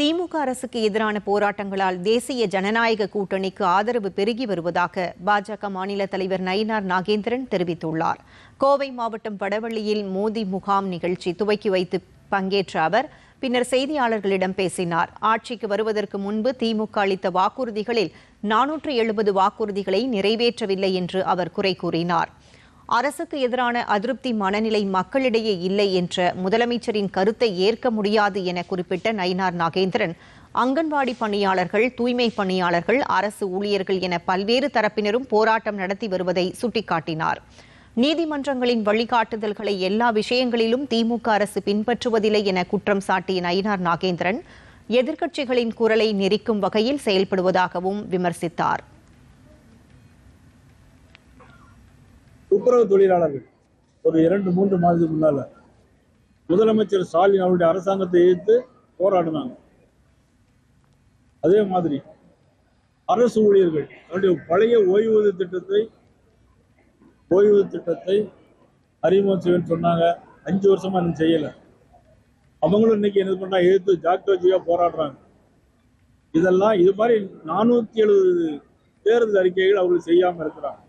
திமுக அரசுக்கு எதிரான போராட்டங்களால் தேசிய ஜனநாயக கூட்டணிக்கு ஆதரவு பெருகி வருவதாக பாஜக மாநில தலைவர் நயினார் நாகேந்திரன் தெரிவித்துள்ளார். கோவை மாவட்டம் படவள்ளியில் மோதி முகாம் நிகழ்ச்சி துவக்கி வைத்து பங்கேற்ற அவர் பின்னர் செய்தியாளர்களிடம் பேசினார். ஆட்சிக்கு வருவதற்கு முன்பு திமுக அளித்த வாக்குறுதிகளில் நானூற்று எழுபது வாக்குறுதிகளை நிறைவேற்றவில்லை என்று அவர் குறை கூறினார். அரசுக்கு எதிரான அதிருப்தி மனநிலை மக்களிடையே இல்லை என்ற முதலமைச்சரின் கருத்தை ஏற்க முடியாது என குறிப்பிட்ட நயினார் நாகேந்திரன் அங்கன்வாடி பணியாளர்கள் தூய்மை பணியாளர்கள் அரசு ஊழியர்கள் என பல்வேறு தரப்பினரும் போராட்டம் நடத்தி வருவதை சுட்டிக்காட்டினார். நீதிமன்றங்களின் வழிகாட்டுதல்களை எல்லா விஷயங்களிலும் திமுக அரசு பின்பற்றுவதில்லை என குற்றம் சாட்டிய நயினார் நாகேந்திரன் எதிர்க்கட்சிகளின் குரலை நெரிக்கும் வகையில் செயல்படுவதாகவும் விமர்சித்தார். துப்புரவு தொழிலாளர்கள். ஒரு இரண்டு மூன்று மாதத்துக்கு முன்னால முதலமைச்சர் ஸ்டாலின் அவருடைய அரசாங்கத்தை எதிர்த்து போராடினாங்க. அதே மாதிரி அரசு ஊழியர்கள் அவருடைய பழைய ஓய்வூதிய திட்டத்தை ஓய்வூதிய திட்டத்தை அறிமுகம் செய்வேன்னு சொன்னாங்க. அஞ்சு வருஷமா இன்னும் செய்யலை. அவங்களும் இன்னைக்கு என்ன பண்ணா எதிர்த்து ஜாக்டோஜியா போராடுறாங்க. இதெல்லாம் இது மாதிரி நானூத்தி எழுபது தேர்தல் அறிக்கைகள் அவர்கள் செய்யாம இருக்கிறாங்க.